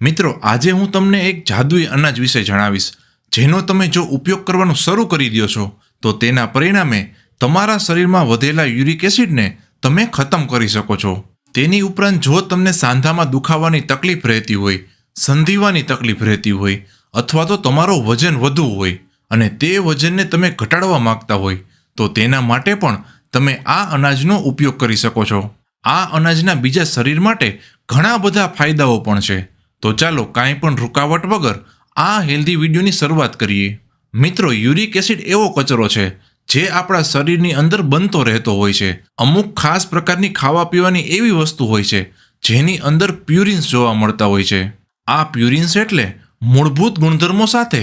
મિત્રો, આજે હું તમને એક જાદુઈ અનાજ વિશે જણાવીશ, જેનો તમે જો ઉપયોગ કરવાનું શરૂ કરી દો છો, તો તેના પરિણામે તમારા શરીરમાં વધેલા યુરિક એસિડને તમે ખતમ કરી શકો છો. તેની ઉપરાંત જો તમને સાંધામાં દુખાવાની તકલીફ રહેતી હોય, સંધિવાની તકલીફ રહેતી હોય, અથવા તો તમારો વજન વધુ હોય અને તે વજનને તમે ઘટાડવા માંગતા હોય, તો તેના માટે પણ તમે આ અનાજનો ઉપયોગ કરી શકો છો. આ અનાજના બીજા શરીર માટે ઘણા બધા ફાયદાઓ પણ છે. તો ચાલો કાંઈ પણ રૂકાવટ વગર આ હેલ્ધી વિડીયોની શરૂઆત કરીએ. મિત્રો યુરિક એસિડ એવો કચરો છે જે આપણા શરીરની અંદર બનતો રહેતો હોય છે. અમુક ખાસ પ્રકારની ખાવા પીવાની એવી વસ્તુ હોય છે જેની અંદર પ્યુરિન્સ જોવા મળતા હોય છે. આ પ્યુરિન્સ એટલે મૂળભૂત ગુણધર્મો સાથે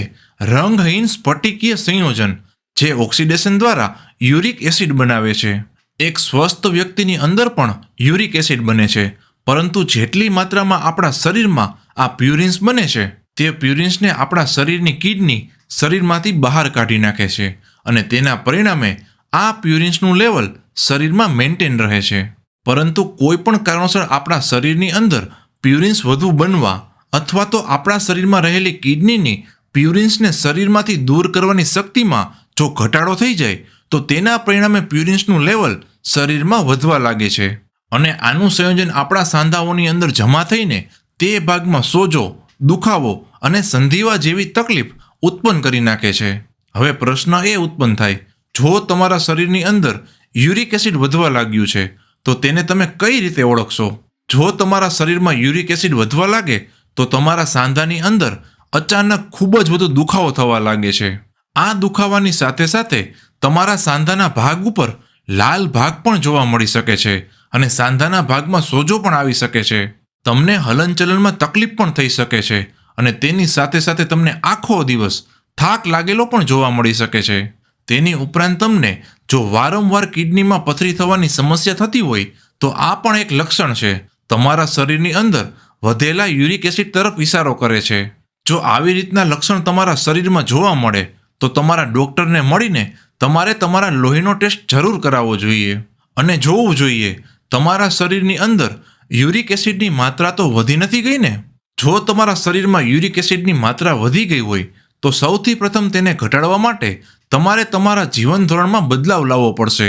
રંગહીન સ્ફટિકીય સંયોજન જે ઓક્સિડેશન દ્વારા યુરિક એસિડ બનાવે છે. એક સ્વસ્થ વ્યક્તિની અંદર પણ યુરિક એસિડ બને છે, પરંતુ જેટલી માત્રામાં આપણા શરીરમાં આ પ્યુરિન્સ બને છે. તે પ્યુરિન્સને આપણા શરીરની કિડની શરીરમાંથી બહાર કાઢી નાખે છે અને તેના પરિણામે આ પ્યુરિન્સનું લેવલ શરીરમાં મેન્ટેન રહે છે. પરંતુ કોઈ પણ કારણોસર આપણા શરીરની અંદર પ્યુરિન્સ વધુ બનવા અથવા તો આપણા શરીરમાં રહેલી કિડનીની પ્યુરિન્સને શરીરમાંથી દૂર કરવાની શક્તિમાં જો ઘટાડો થઈ જાય, તો તેના પરિણામે પ્યુરિન્સનું લેવલ શરીરમાં વધવા લાગે છે. અને આનું સંયોજન આપણા સાંધાઓની અંદર જમા થઈને તે ભાગમાં સોજો, દુખાવો અને સંધિવા જેવી તકલીફ ઉત્પન્ન કરી નાખે છે. હવે પ્રશ્ન એ ઉત્પન્ન થાય, જો તમારા શરીરની અંદર યુરિક એસિડ વધવા લાગ્યું છે, તો તેને તમે કઈ રીતે ઓળખશો? જો તમારા શરીરમાં યુરિક એસિડ વધવા લાગે, તો તમારા સાંધાની અંદર અચાનક ખૂબ જ વધુ દુખાવો થવા લાગે છે. આ દુખાવાની સાથે સાથે તમારા સાંધાના ભાગ ઉપર લાલ ભાગ પણ જોવા મળી શકે છે અને સાંધાના ભાગમાં સોજો પણ આવી શકે છે. તમને હલનચલનમાં તકલીફ પણ થઈ શકે છે અને તેની સાથે સાથે તમને આખો દિવસ થાક લાગેલો પણ જોવા મળી શકે છે. તેની ઉપરાંત તમને જો વારંવાર કિડનીમાં પથરી થવાની સમસ્યા થતી હોય, તો આ પણ એક લક્ષણ છે. તમારા શરીરની અંદર વધેલા યુરિક એસિડ તરફ ઇશારો કરે છે. જો આવી રીતના લક્ષણ તમારા શરીરમાં જોવા મળે, તો તમારા ડૉક્ટરને મળીને તમારે તમારા લોહીનો ટેસ્ટ જરૂર કરાવવો જોઈએ. અને જોવું જોઈએ, તમારા શરીરની અંદર યુરિક એસિડની માત્રા તો વધી નથી ગઈ ને? જો તમારા શરીરમાં યુરિક એસિડની માત્રા વધી ગઈ હોય, તો સૌથી પ્રથમ તેને ઘટાડવા માટે તમારે તમારા જીવન ધોરણમાં બદલાવ લાવવો પડશે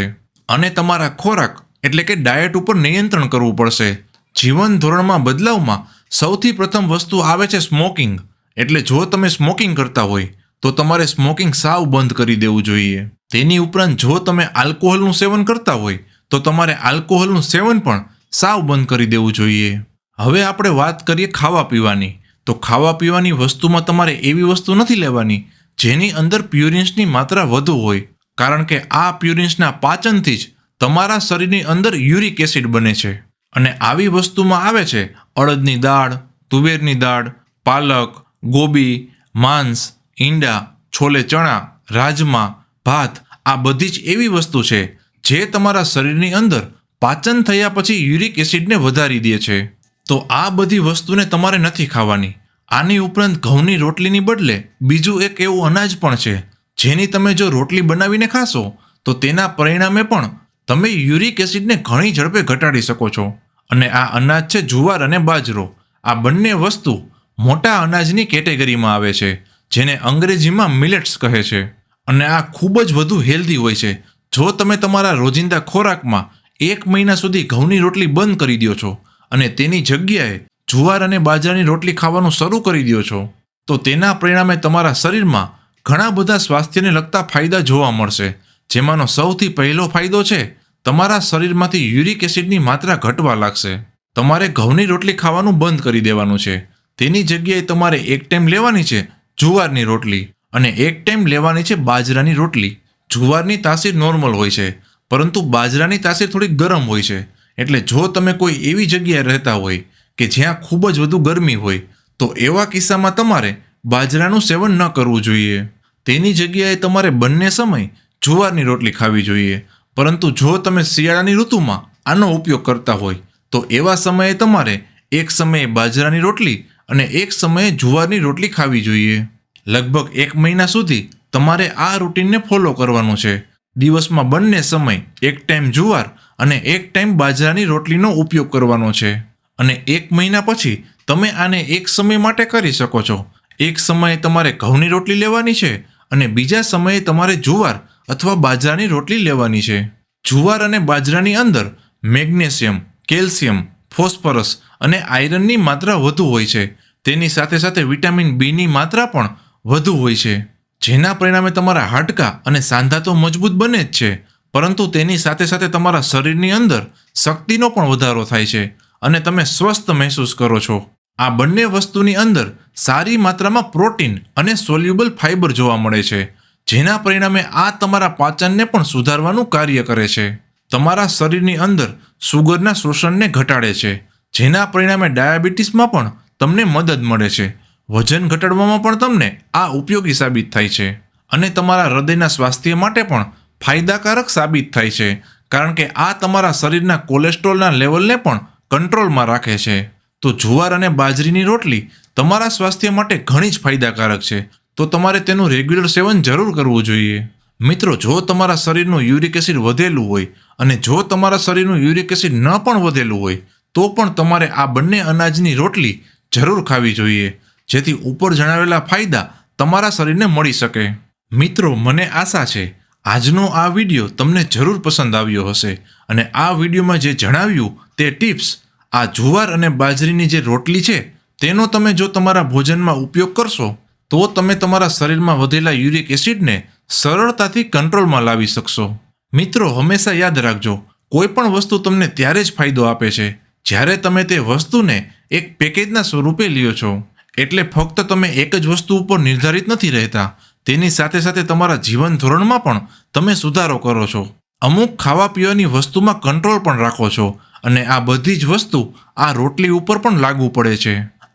અને તમારા ખોરાક, એટલે કે ડાયટ ઉપર નિયંત્રણ કરવું પડશે. જીવન ધોરણમાં બદલાવમાં સૌથી પ્રથમ વસ્તુ આવે છે સ્મોકિંગ, એટલે જો તમે સ્મોકિંગ કરતા હોય, તો તમારે સ્મોકિંગ સાવ બંધ કરી દેવું જોઈએ. તેની ઉપરાંત જો તમે આલ્કોહોલનું સેવન કરતા હોય, તો તમારે આલ્કોહોલનું સેવન પણ સાવ બંધ કરી દેવું જોઈએ. હવે આપણે વાત કરીએ ખાવા પીવાની. તો ખાવા પીવાની વસ્તુમાં તમારે એવી વસ્તુ નથી લેવાની, જેની અંદર પ્યુરિન્સની માત્રા વધુ હોય. કારણ કે આ પ્યુરિન્સના પાચનથી જ તમારા શરીરની અંદર યુરિક એસિડ બને છે. અને આવી વસ્તુમાં આવે છે અડદની દાળ, તુવેરની દાળ, પાલક, ગોબી, માંસ, ઈંડા, છોલે ચણા, રાજમા, ભાત, આ બધી જ એવી વસ્તુ છે જે તમારા શરીરની અંદર પાચન થયા પછી યુરિક એસિડને વધારી દે છે. તો આ બધી વસ્તુને તમારે નથી ખાવાની. આની ઉપરાંત ઘઉંની રોટલીની બદલે બીજું એક એવું અનાજ પણ છે. જેની તમે જો રોટલી બનાવીને ખાશો, તો તેના પરિણામે પણ તમે યુરિક એસિડને ઘણી ઝડપે ઘટાડી શકો છો. અને આ અનાજ છે જુવાર અને બાજરો. આ બંને વસ્તુ મોટા અનાજની કેટેગરીમાં આવે છે, જેને અંગ્રેજીમાં મિલેટ્સ કહે છે. અને આ ખૂબ જ વધુ હેલ્ધી હોય છે. જો તમે તમારા રોજિંદા ખોરાકમાં એક મહિના સુધી ઘઉંની રોટલી બંધ કરી દો છો અને તેની જગ્યાએ જુવાર અને બાજરાની રોટલી ખાવાનું શરૂ કરી દો છો. તો તેના પરિણામે તમારા શરીરમાં ઘણા બધા સ્વાસ્થ્યને લગતા ફાયદા જોવા મળશે. જેમાંનો સૌથી પહેલો ફાયદો છે, તમારા શરીરમાંથી યુરિક એસિડની માત્રા ઘટવા લાગશે. તમારે ઘઉંની રોટલી ખાવાનું બંધ કરી દેવાનું છે. તેની જગ્યાએ તમારે એક ટાઈમ લેવાની છે જુવારની રોટલી અને એક ટાઈમ લેવાની છે બાજરાની રોટલી. જુવારની તાસીર નોર્મલ હોય છે. પરંતુ બાજરાની તાસીર થોડી ગરમ હોય છે. એટલે જો તમે કોઈ એવી જગ્યાએ રહેતા હોય કે જ્યાં ખૂબ જ વધુ ગરમી હોય, તો એવા કિસ્સામાં તમારે બાજરાનું સેવન ન કરવું જોઈએ. તેની જગ્યાએ તમારે બંને સમય જુવારની રોટલી ખાવી જોઈએ. પરંતુ જો તમે શિયાળાની ઋતુમાં આનો ઉપયોગ કરતા હોય, તો એવા સમયે તમારે એક સમયે બાજરાની રોટલી અને એક સમયે જુવારની રોટલી ખાવી જોઈએ. લગભગ એક મહિના સુધી તમારે આ રૂટીનને ફોલો કરવાનું છે. દિવસમાં બંને સમય એક ટાઈમ જુવાર અને એક ટાઈમ બાજરાની રોટલીનો ઉપયોગ કરવાનો છે. અને એક મહિના પછી તમે આને એક સમય માટે કરી શકો છો. એક સમયે તમારે ઘઉંની રોટલી લેવાની છે અને બીજા સમયે તમારે જુવાર અથવા બાજરાની રોટલી લેવાની છે. જુવાર અને બાજરાની અંદર મેગ્નેશિયમ, કેલ્શિયમ, ફોસ્ફરસ અને આયરનની માત્રા વધુ હોય છે. તેની સાથે સાથે વિટામિન બીની માત્રા પણ વધુ હોય છે. જેના પરિણામે તમારા હાડકાં અને સાંધા તો મજબૂત બને જ છે, પરંતુ તેની સાથે સાથે તમારા શરીરની અંદર શક્તિનો પણ વધારો થાય છે અને તમે સ્વસ્થ મહેસૂસ કરો છો. આ બંને વસ્તુની અંદર સારી માત્રામાં પ્રોટીન અને સોલ્યુબલ ફાઇબર જોવા મળે છે, જેના પરિણામે આ તમારા પાચનને પણ સુધારવાનું કાર્ય કરે છે. તમારા શરીરની અંદર સુગરના શોષણને ઘટાડે છે, જેના પરિણામે ડાયાબિટીસમાં પણ તમને મદદ મળે છે. વજન ઘટાડવામાં પણ તમને આ ઉપયોગી સાબિત થાય છે અને તમારા હૃદયના સ્વાસ્થ્ય માટે પણ ફાયદાકારક સાબિત થાય છે, કારણ કે આ તમારા શરીરના કોલેસ્ટ્રોલના લેવલને પણ કંટ્રોલમાં રાખે છે. તો જુવાર અને બાજરીની રોટલી તમારા સ્વાસ્થ્ય માટે ઘણી જ ફાયદાકારક છે, તો તમારે તેનું રેગ્યુલર સેવન જરૂર કરવું જોઈએ. મિત્રો, જો તમારા શરીરનું યુરિક એસિડ વધેલું હોય અને જો તમારા શરીરનું યુરિક એસિડ ન પણ વધેલું હોય, તો પણ તમારે આ બંને અનાજની રોટલી જરૂર ખાવી જોઈએ. જેથી ઉપર જણાવેલા ફાયદા તમારા શરીરને મળી શકે. મિત્રો, મને આશા છે, આજનો આ વીડિયો તમને જરૂર પસંદ આવ્યો હશે અને આ વિડીયોમાં જે જણાવ્યું તે ટિપ્સ, આ જુવાર અને બાજરીની જે રોટલી છે, તેનો તમે જો તમારા ભોજનમાં ઉપયોગ કરશો, તો તમે તમારા શરીરમાં વધેલા યુરિક એસિડને સરળતાથી કંટ્રોલમાં લાવી શકશો. મિત્રો, હંમેશા યાદ રાખજો કોઈ પણ વસ્તુ તમને ત્યારે જ ફાયદો આપે છે, જ્યારે તમે તે વસ્તુને એક પેકેજના સ્વરૂપે લ્યો છો. એટલે ફક્ત તમે એક જ વસ્તુ ઉપર નિર્ધારિત નથી રહેતા. તેની સાથે સાથે તમારા જીવન ધોરણમાં પણ તમે સુધારો કરો છો. અમુક ખાવા પીવાની વસ્તુમાં કંટ્રોલ પણ રાખો છો અને આ બધી જ વસ્તુ આ રોટલી ઉપર પણ લાગુ પડે છે.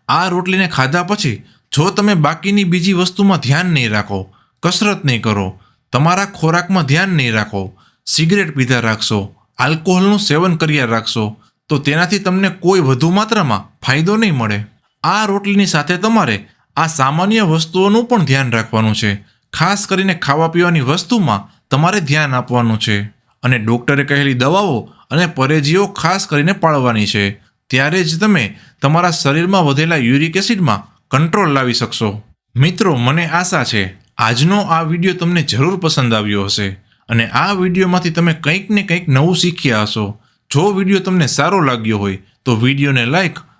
આ રોટલીને ખાધા પછી જો તમે બાકીની બીજી વસ્તુમાં ધ્યાન નહીં રાખો, કસરત નહીં કરો, તમારા ખોરાકમાં ધ્યાન નહીં રાખો, સિગરેટ પીધા રાખશો, આલ્કોહોલનું સેવન કર્યા રાખશો, તો તેનાથી તમને કોઈ વધુ માત્રામાં ફાયદો નહીં મળે. આ રોટલીની સાથે તમારે આ સામાન્ય વસ્તુઓનું પણ ધ્યાન રાખવાનું છે. ખાસ કરીને ખાવા પીવાની વસ્તુમાં તમારે ધ્યાન આપવાનું છે. અને ડૉક્ટરે કહેલી દવાઓ અને પરેજીઓ ખાસ કરીને પાળવાની છે. ત્યારે જ તમે તમારા શરીરમાં વધેલા યુરિક એસિડમાં કંટ્રોલ લાવી શકશો. મિત્રો, મને આશા છે, આજનો આ વીડિયો તમને જરૂર પસંદ આવ્યો હશે. અને આ વિડીયોમાંથી તમે કંઈક ને કંઈક નવું શીખ્યા હશો. જો વીડિયો તમને સારો લાગ્યો હોય, તો વિડીયોને લાઈક